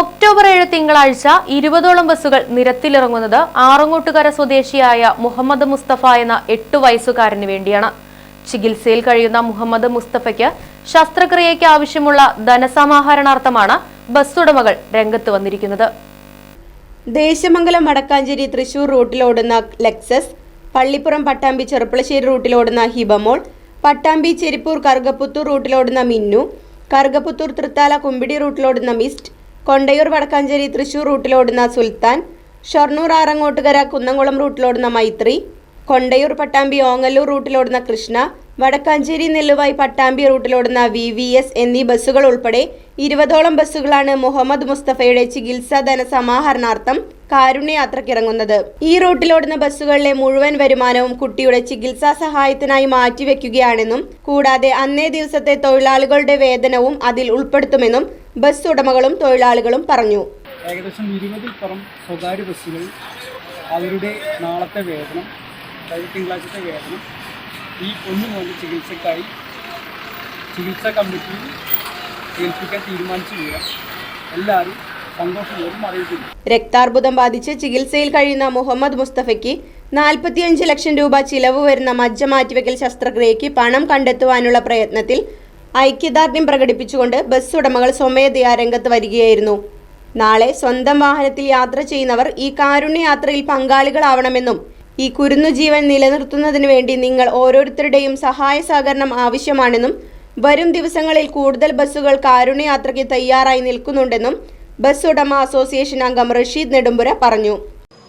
October ഏഴ് തിങ്കളാഴ്ച ഇരുപതോളം ബസ്സുകൾ നിരത്തിലിറങ്ങുന്നത് ആറങ്ങോട്ടുകര സ്വദേശിയായ മുഹമ്മദ് മുസ്തഫ എന്ന എട്ടു വയസ്സുകാരന് വേണ്ടിയാണ്. ചികിത്സയിൽ കഴിയുന്ന മുഹമ്മദ് മുസ്തഫയ്ക്ക് ശസ്ത്രക്രിയയ്ക്ക് ആവശ്യമുള്ള ധനസമാഹരണാർത്ഥമാണ് ബസ്സുടമകൾ രംഗത്ത് വന്നിരിക്കുന്നത്. ദേശമംഗലം വടക്കാഞ്ചേരി തൃശൂർ റൂട്ടിലോടുന്ന ലെക്സസ് പള്ളിപ്പുറം പട്ടാമ്പി ചെറുപ്പളശ്ശേരി റൂട്ടിലോടുന്ന ഹിബമോൾ പട്ടാമ്പി ചെരിപ്പൂർ കറുകപ്പുത്തൂർ റൂട്ടിലോടുന്ന മിന്നു കറുകപ്പുത്തൂർ തൃത്താല കുമ്പിടി റൂട്ടിലോടുന്ന മിസ്റ്റ് കൊണ്ടയൂർ വടക്കാഞ്ചേരി തൃശൂർ റൂട്ടിലോടുന്ന സുൽത്താൻ ഷൊർണൂർ ആറങ്ങോട്ടുകര കുന്നംകുളം റൂട്ടിലോടുന്ന മൈത്രി കൊണ്ടയൂർ പട്ടാമ്പി ഓങ്ങല്ലൂർ റൂട്ടിലോടുന്ന കൃഷ്ണ വടക്കാഞ്ചേരി നെല്ലുവായി പട്ടാമ്പി റൂട്ടിലോടുന്ന വി വി എസ് എന്നീ ബസ്സുകൾ ഉൾപ്പെടെ ഇരുപതോളം ബസ്സുകളാണ് മുഹമ്മദ് മുസ്തഫയുടെ ചികിത്സാ ധനസമാഹരണാർത്ഥം കാരുണ്യയാത്രക്കിറങ്ങുന്നത്. ഈ റൂട്ടിലോടുന്ന ബസ്സുകളിലെ മുഴുവൻ വരുമാനവും കുട്ടിയുടെ ചികിത്സാ സഹായത്തിനായി മാറ്റിവെക്കുകയാണെന്നും കൂടാതെ അന്നേ ദിവസത്തെ തൊഴിലാളികളുടെ വേതനവും അതിൽ ഉൾപ്പെടുത്തുമെന്നും ബസ് ഉടമകളും തൊഴിലാളികളും പറഞ്ഞു. ഏകദേശം ഇരുപതിൽ പുറം സ്വകാര്യ ബസ്സുകൾ അവരുടെ നാളത്തെ വേതനം അതായത് തിങ്കളാഴ്ചത്തെ വേതനം ഈ ഒന്ന് മുതൽ ചികിത്സക്കായി ചികിത്സാ കമ്മിറ്റി ഏൽപ്പിക്കാൻ തീരുമാനിച്ചു വീഴാം എല്ലാവരും സന്തോഷപൂർവം അറിയിക്കുന്നു. രക്താർബുദം ബാധിച്ച് ചികിത്സയിൽ കഴിയുന്ന മുഹമ്മദ് മുസ്തഫയ്ക്ക് നാൽപ്പത്തിയഞ്ച് ലക്ഷം രൂപ ചിലവ് വരുന്ന മജ്ജ മാറ്റിവെക്കൽ ശസ്ത്രക്രിയയ്ക്ക് പണം കണ്ടെത്തുവാനുള്ള പ്രയത്നത്തിൽ ഐക്യദാർഢ്യം പ്രകടിപ്പിച്ചുകൊണ്ട് ബസ് ഉടമകൾ സ്വമേധയാ രംഗത്ത് വരികയായിരുന്നു. നാളെ സ്വന്തം വാഹനത്തിൽ യാത്ര ചെയ്യുന്നവർ ഈ കാരുണ്യയാത്രയിൽ പങ്കാളികളാവണമെന്നും ഈ കുരുന്നു ജീവൻ നിലനിർത്തുന്നതിനു വേണ്ടി നിങ്ങൾ ഓരോരുത്തരുടെയും സഹായ സഹകരണം ആവശ്യമാണെന്നും വരും ദിവസങ്ങളിൽ കൂടുതൽ ബസ്സുകൾ കാരുണ്യയാത്രയ്ക്ക് തയ്യാറായി നിൽക്കുന്നുണ്ടെന്നും ബസ് ഉടമ അസോസിയേഷൻ അംഗം റഷീദ് നെടുമ്പുര പറഞ്ഞു.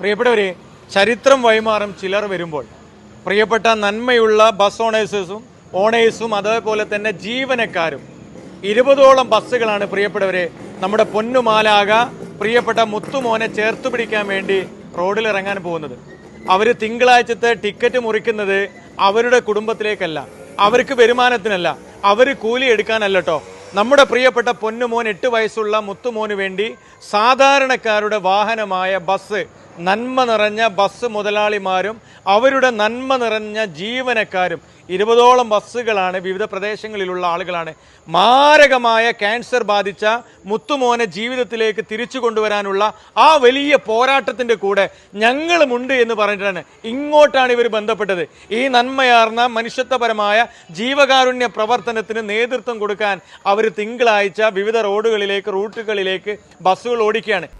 പ്രിയപ്പെട്ടവരെ ചരിത്രം വൈമാറും ചിലർ വരുമ്പോൾ പ്രിയപ്പെട്ട നന്മയുള്ള ബസ് ഓണേഴ്സും ഓണേഴ്സും അതേപോലെ തന്നെ ജീവനക്കാരും. ഇരുപതോളം ബസ്സുകളാണ് പ്രിയപ്പെട്ടവരെ നമ്മുടെ പൊന്നുമാലാക പ്രിയപ്പെട്ട മുത്തുമോനെ ചേർത്ത് പിടിക്കാൻ വേണ്ടി റോഡിൽ ഇറങ്ങാൻ പോകുന്നത്. അവർ തിങ്കളാഴ്ചത്തെ ടിക്കറ്റ് മുറിക്കുന്നത് അവരുടെ കുടുംബത്തിലേക്കല്ല അവർക്ക് വരുമാനത്തിനല്ല അവർ കൂലി എടുക്കാനല്ലട്ടോ നമ്മുടെ പ്രിയപ്പെട്ട പൊന്നുമോൻ എട്ട് വയസ്സുള്ള മുത്തുമോന് വേണ്ടി സാധാരണക്കാരുടെ വാഹനമായ ബസ് നന്മ നിറഞ്ഞ ബസ് മുതലാളിമാരും അവരുടെ നന്മ നിറഞ്ഞ ജീവനക്കാരും ഇരുപതോളം ബസ്സുകളാണ് വിവിധ പ്രദേശങ്ങളിലുള്ള ആളുകളാണ്. മാരകമായ ക്യാൻസർ ബാധിച്ച മുത്തുമോനെ ജീവിതത്തിലേക്ക് തിരിച്ചു കൊണ്ടുവരാനുള്ള ആ വലിയ പോരാട്ടത്തിന്റെ കൂടെ ഞങ്ങളുമുണ്ട് എന്ന് പറഞ്ഞിട്ടാണ് ഇങ്ങോട്ടാണ് ഇവർ ബന്ധപ്പെട്ടത്. ഈ നന്മയാർന്ന മനുഷ്യത്വപരമായ ജീവകാരുണ്യ പ്രവർത്തനത്തിന് നേതൃത്വം കൊടുക്കാൻ അവർ തിങ്കളാഴ്ച വിവിധ റോഡുകളിലേക്ക് റൂട്ടുകളിലേക്ക് ബസ്സുകൾ ഓടിക്കുകയാണ്.